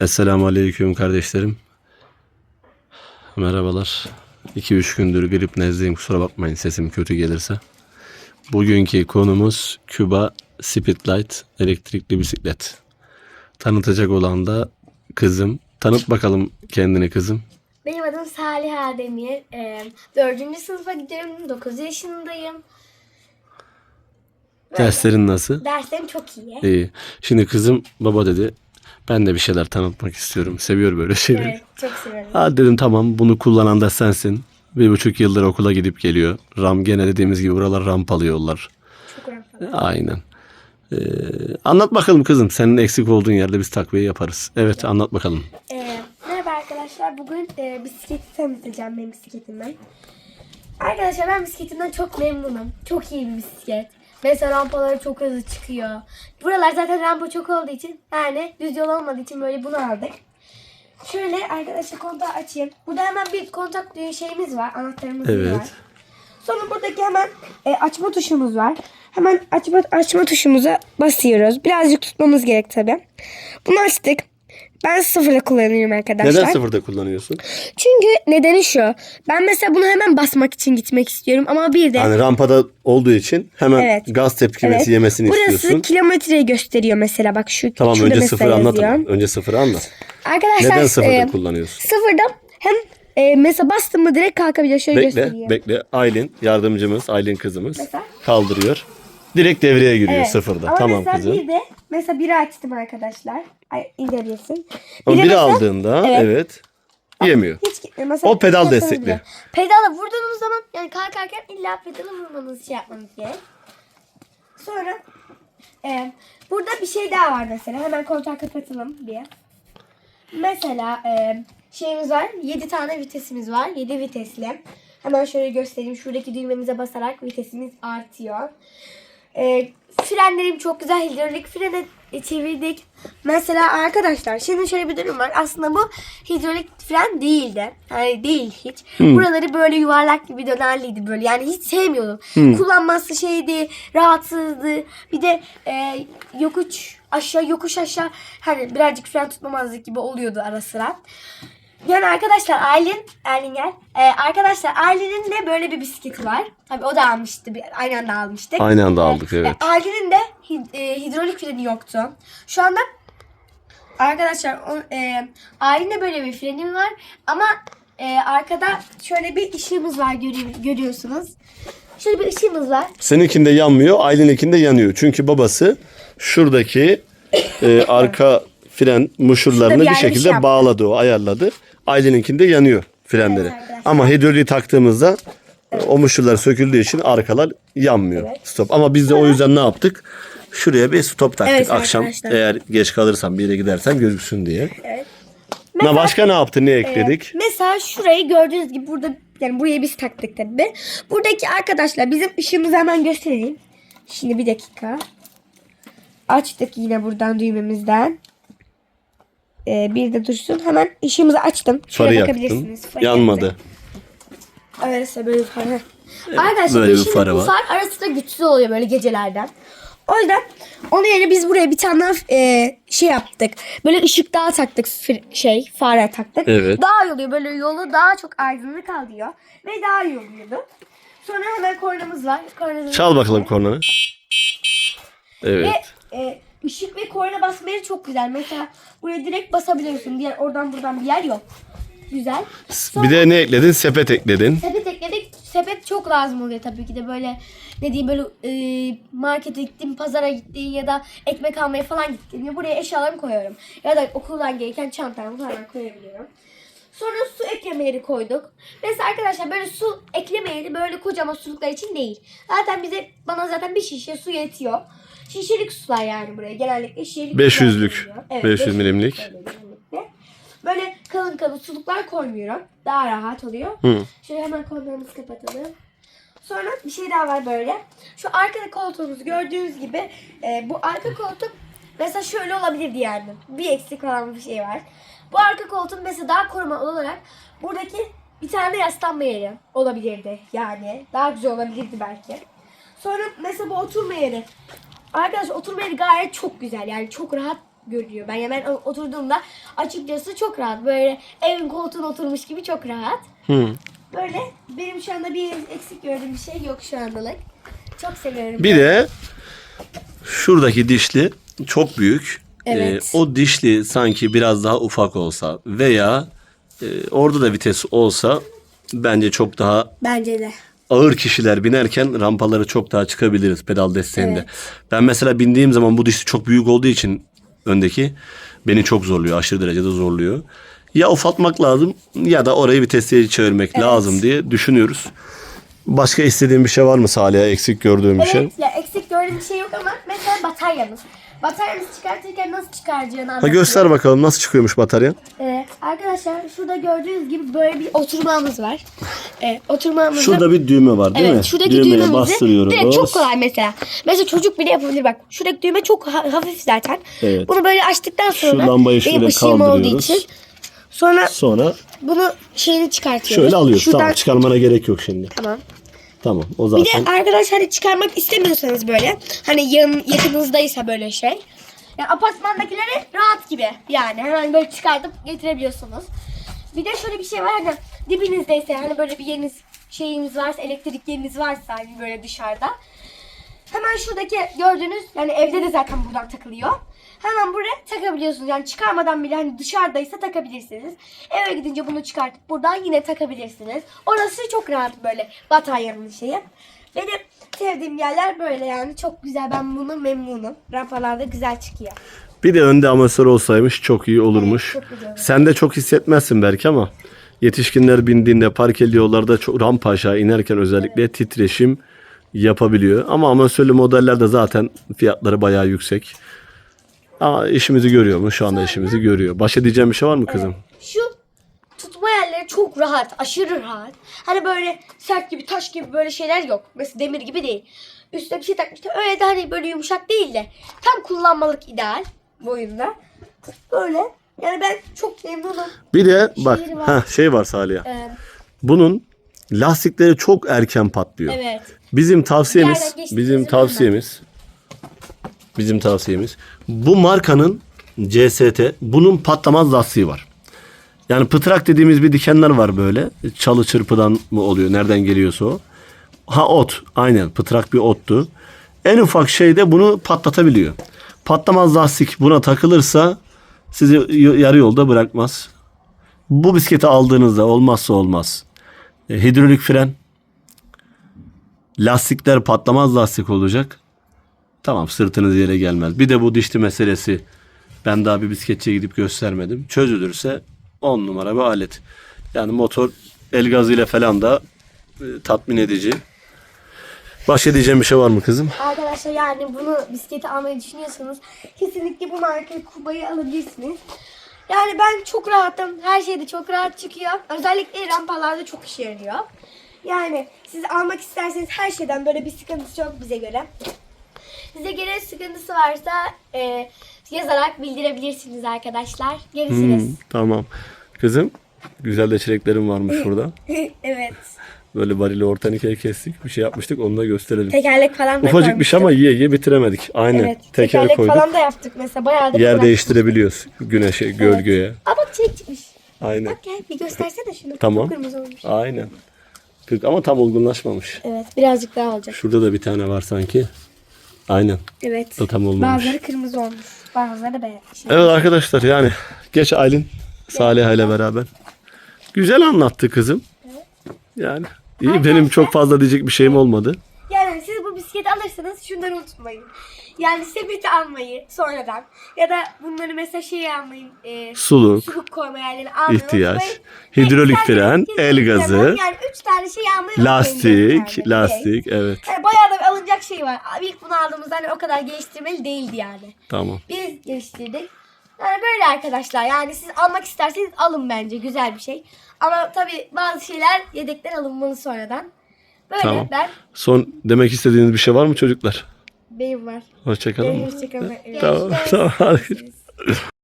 Esselamu Aleyküm kardeşlerim. Merhabalar. 2-3 gündür grip nezleyim kusura bakmayın sesim kötü gelirse. Bugünkü konumuz Küba Speedlight elektrikli bisiklet. Tanıtacak olan da kızım. Tanıt bakalım kendini kızım. Benim adım Salih Ademir. Ee, dördüncü sınıfa gidiyorum. 9 yaşındayım. Böyle. Derslerin nasıl? Derslerim çok iyi. İyi. Şimdi kızım baba dedi. Ben de bir şeyler tanıtmak istiyorum. Seviyor böyle şeyleri. Evet, çok seviyorum. Ha dedim tamam bunu kullanan da sensin. Bir buçuk yıldır okula gidip geliyor. Ram gene dediğimiz gibi buralar rampalı yollar. Çok rahat. Aynen. Ee, anlat bakalım kızım. Senin eksik olduğun yerde biz takviye yaparız. Evet anlat bakalım. Ee, merhaba arkadaşlar. Bugün e, bisikleti tanıtacağım benim bisikletimden. Arkadaşlar ben bisikletimden çok memnunum. Çok iyi bir bisiklet. Mesela rampaları çok hızlı çıkıyor. Buralar zaten rampa çok olduğu için yani düz yol olmadığı için böyle bunu aldık. Şöyle arkadaşlar kontağı açayım. Burada hemen bir kontak şeyimiz var. Anahtarımız Evet. var. Sonra buradaki hemen e, açma tuşumuz var. Hemen açma, açma tuşumuza basıyoruz. Birazcık tutmamız gerek tabi. Bunu açtık. Ben sıfırla kullanıyorum arkadaşlar. Neden sıfırda kullanıyorsun? Çünkü nedeni şu. Ben mesela bunu hemen basmak için gitmek istiyorum ama bir de Yani rampada olduğu için hemen Evet. gaz tepkimesi Evet. yemesini burası istiyorsun. kilometreyi gösteriyor mesela bak şu Tamam önce sıfırı anlat. Önce sıfırı anlat. Arkadaşlar Neden sıfırda e, kullanıyorsun? sıfırda hem e, mesela bastım mı direkt kalkabiliyor. Şöyle Bekle, göstereyim. bekle. Aylin, yardımcımız, Aylin kızımız Mesela? kaldırıyor. Direkt devreye giriyor Evet. sıfırda. Ama tamam kızım. bir de mesela biri açtım arkadaşlar. Ay incelesin. O Bir de biri mesela- aldığında Evet. evet, yemiyor. Hiç mesela O pedal destekli. bile. Pedala vurduğunuz zaman yani kalkarken illa pedala vurmanız şey yapmanız gerek. Sonra e, burada bir şey daha var mesela. Hemen kontağı kapatalım bir. Mesela e, şeyimiz var. 7 tane vitesimiz var. 7 vitesli. Hemen şöyle göstereyim. Şuradaki düğmemize basarak vitesimiz artıyor. E, frenlerim çok güzel. Hidrolik frene çevirdik. Mesela arkadaşlar şimdi şöyle bir durum var. Aslında bu hidrolik fren değildi. Yani değil hiç. Buraları böyle yuvarlak gibi dönerliydi böyle. Yani hiç sevmiyordum. Kullanması şeydi, rahatsızdı. Bir de e, yokuş aşağı yokuş aşağı hani birazcık fren tutmamazlık gibi oluyordu ara sıra. Yani arkadaşlar Aylin, Aylin gel. Ee, arkadaşlar Aylin'in de böyle bir bisikleti var. Tabii o da almıştı. bir- Aynı anda almıştık. Aynı anda aldık, Ee, evet. e, Aylin'in de hid- e, hidrolik freni yoktu. Şu anda arkadaşlar o, e, Aylin'de böyle bir freni var. Ama e, arkada şöyle bir ışığımız var görü- görüyorsunuz. Şöyle bir ışığımız var. Seninkinde yanmıyor, Aylin'inkinde yanıyor. Çünkü babası şuradaki e, arka fren muşurlarını bir bir şekilde şey yaptı. bağladı o, ayarladı. Aylin'inkinde yanıyor frenleri. Evet. Ama hidroliği taktığımızda o muşurlar söküldüğü için arkalar yanmıyor. Evet. Stop. Ama biz de o yüzden ne yaptık? Şuraya bir stop taktık Evet akşam. arkadaşlar. Eğer geç kalırsam bir yere gidersem gözüksün diye. Evet. Ne başka ne yaptı? Ne ekledik? mesela şurayı gördüğünüz gibi burada yani buraya biz taktık tabii. Buradaki arkadaşlar bizim ışığımızı hemen göstereyim. Şimdi bir dakika. Açtık yine buradan düğmemizden. Ee, bir de dursun. Hemen ışığımızı açtım. Farı Şöyle yaktın. bakabilirsiniz. Farı Yanmadı. yaktım. İşte böyle bir far. Heh. Arkadaşlar böyle bir farı bu var. far ara sıra güçsüz oluyor böyle gecelerden. O yüzden onun yerine biz buraya bir tane daha e, şey yaptık. Böyle ışık daha taktık. fir- şey fare taktık. Evet. Daha iyi oluyor. Böyle yolu daha çok aydınlık alıyor. Ve daha iyi oluyordu. Sonra hemen kornamız var. Kornamız Çal bakalım kornanı. Evet. Ve e, ışık ve korna basma yeri çok güzel. Mesela buraya direkt basabiliyorsun. Diğer oradan buradan bir yer yok. Güzel. Bir de ne ekledin? Sepet ekledin. Sepet ekledik. Sepet çok lazım oluyor tabii ki de böyle ne diyeyim böyle e, markete gittim, pazara gittiğin ya da ekmek almaya falan gittiğimde buraya eşyalarımı koyuyorum. Ya da okuldan gelirken çantamı falan koyabiliyorum. Sonra su ekleme yeri koyduk. Mesela arkadaşlar böyle su ekleme yeri böyle kocaman suluklar için değil. Zaten bize bana zaten bir şişe su yetiyor. Şişelik sular yani buraya genellikle şişelik sular 500'lük. koyuluyor. Evet, 500 milimlik. böyle kalın kalın suluklar koymuyorum. Daha rahat oluyor. Hı. Şöyle hemen kollarımızı kapatalım. Sonra bir şey daha var böyle. Şu arkada koltuğumuzu gördüğünüz gibi e, bu arka koltuk mesela şöyle olabilirdi yani. Bir eksik olan bir şey var. Bu arka koltuğun mesela daha korumalı olarak buradaki bir tane yaslanma yeri olabilirdi yani. Daha güzel olabilirdi belki. Sonra mesela bu oturma yeri. Arkadaşlar oturma yeri gayet çok güzel yani çok rahat görüyor. Ben hemen oturduğumda açıkçası çok rahat. Böyle evin koltuğuna oturmuş gibi çok rahat. Hı. Böyle benim şu anda bir eksik gördüğüm bir şey yok şu andalık. Çok seviyorum. Bir de şuradaki dişli çok büyük. Evet. Ee, o dişli sanki biraz daha ufak olsa veya e, orada da vites olsa bence çok daha Bence de. Ağır kişiler binerken rampaları çok daha çıkabiliriz pedal desteğinde. Evet. Ben mesela bindiğim zaman bu dişli çok büyük olduğu için öndeki beni çok zorluyor. Aşırı derecede zorluyor. Ya ufaltmak lazım ya da orayı vitesleri çevirmek Evet. lazım diye düşünüyoruz. Başka istediğin bir şey var mı Salih'e eksik gördüğün bir şey? Evet ya eksik gördüğüm bir şey yok ama mesela bataryamız. Bataryamızı çıkartırken nasıl çıkaracağını Ha anlatayım. göster bakalım nasıl çıkıyormuş batarya. Ee, arkadaşlar şurada gördüğünüz gibi böyle bir oturmamız var. Ee, oturmamızda Şurada bir düğme var değil evet, mi? şuradaki Düğmeye düğmemizi bastırıyoruz. direkt çok kolay mesela. Mesela çocuk bile yapabilir bak. Şuradaki düğme çok ha- hafif zaten. Evet. Bunu böyle açtıktan sonra Şu lambayı benim şöyle olduğu kaldırıyoruz. için sonra Sonra bunu şeyini çıkartıyoruz. şöyle alıyoruz. Şuradan, Tamam çıkarmana gerek yok şimdi. Tamam. Tamam o Bir de zaten. arkadaşlar hani çıkarmak istemiyorsanız böyle hani yan, yakınızdaysa böyle şey. Yani apartmandakileri rahat gibi yani hemen böyle çıkartıp getirebiliyorsunuz. Bir de şöyle bir şey var hani dibinizdeyse hani böyle bir yeriniz şeyiniz varsa elektrik yeriniz varsa hani böyle dışarıda. Hemen şuradaki gördüğünüz yani evde de zaten buradan takılıyor. Hemen buraya takabiliyorsunuz. Yani çıkarmadan bile hani dışarıdaysa takabilirsiniz. Eve gidince bunu çıkartıp buradan yine takabilirsiniz. Orası çok rahat böyle bataryanın şeyi. Benim sevdiğim yerler böyle yani çok güzel. Ben bunu memnunum. Rampalarda güzel çıkıyor. Bir de önde amatör olsaymış çok iyi olurmuş. Evet, çok güzel olur. Sen de çok hissetmezsin belki ama yetişkinler bindiğinde parkeli yollarda çok rampa aşağı inerken özellikle titreşim yapabiliyor. Ama amatörlü modellerde zaten fiyatları bayağı yüksek. Ama işimizi görüyor mu? Şu anda işimizi görüyor. Başka diyeceğim bir şey var mı kızım? Şu tutma yerleri çok rahat, aşırı rahat. Hani böyle sert gibi, taş gibi böyle şeyler yok. Mesela demir gibi değil. Üstüne bir şey takmışlar. Öyle de hani böyle yumuşak değil de tam kullanmalık ideal boyunda. Böyle. Yani ben çok memnunum. Bir de bak Şeyleri var. ha şey var Salih. Ee, Bunun lastikleri çok erken patlıyor. evet. Bizim tavsiyemiz, Yerden bizim zaman tavsiyemiz, bizim tavsiyemiz bu markanın CST bunun patlamaz lastiği var. Yani pıtrak dediğimiz bir dikenler var böyle. Çalı çırpıdan mı oluyor? Nereden geliyorsa o. Ha ot. Aynen. Pıtrak bir ottu. En ufak şey de bunu patlatabiliyor. Patlamaz lastik buna takılırsa sizi yarı yolda bırakmaz. Bu bisikleti aldığınızda olmazsa olmaz. E, hidrolik fren, Lastikler patlamaz lastik olacak. Tamam sırtınız yere gelmez. Bir de bu dişli meselesi. Ben daha bir bisikletçiye gidip göstermedim. Çözülürse 10 numara bir alet. Yani motor el gazıyla falan da e, tatmin edici. Başka diyeceğim bir şey var mı kızım? Arkadaşlar yani bunu bisikleti almayı düşünüyorsanız kesinlikle bu marka Kuba'yı alabilirsiniz. Yani ben çok rahatım. Her şeyde çok rahat çıkıyor. Özellikle rampalarda çok işe yarıyor. Yani siz almak isterseniz her şeyden böyle bir sıkıntısı yok bize göre. Size göre sıkıntısı varsa e, yazarak bildirebilirsiniz arkadaşlar. Görüşürüz. Hmm, tamam. Kızım güzel de çileklerim varmış burada. evet. Böyle varili ortadan ikiye kestik. Bir şey yapmıştık onu da gösterelim. Tekerlek falan da Ufacık bir şey ama yiye yiye bitiremedik. Aynen. Evet. Teker Tekerlek koyduk. falan da yaptık mesela. Bayağı da Yer değiştirebiliyoruz. Güneşe, gölgeye. Aa bak çilek çıkmış. Aynen. Bak gel bir göstersene şunu. Tamam. Kırmızı olmuş. Aynen. Kırk ama tam olgunlaşmamış. Evet birazcık daha olacak. Şurada da bir tane var sanki. Aynen. Evet. Da tam olmamış. Bazıları kırmızı olmuş. Bazıları beyaz. Şey. Evet arkadaşlar yani geç Aylin Salih ile beraber. Güzel anlattı kızım. Yani iyi benim çok fazla diyecek bir şeyim olmadı. Yani siz bu bisikleti alırsanız şunları unutmayın. Yani sepeti almayı sonradan ya da bunları mesela şey almayın. E, Suluk, suluk koyma yerlerini almayı ihtiyaç, unutmayın. hidrolik Ve fren, el gazı, Yani üç tane şey almayı lastik, yani. lastik evet Yani bayağı da alınacak şey var. İlk bunu aldığımızda hani o kadar geliştirmeli değildi yani. tamam. Biz geliştirdik. Yani böyle arkadaşlar. Yani siz almak isterseniz alın bence. Güzel bir şey. Ama tabii bazı şeyler yedekler alınmalı sonradan. Böyle Tamam. ben Son demek istediğiniz bir şey var mı çocuklar? benim var. Hoşçakalın. Benim hoşçakalın. Tamam, tamam.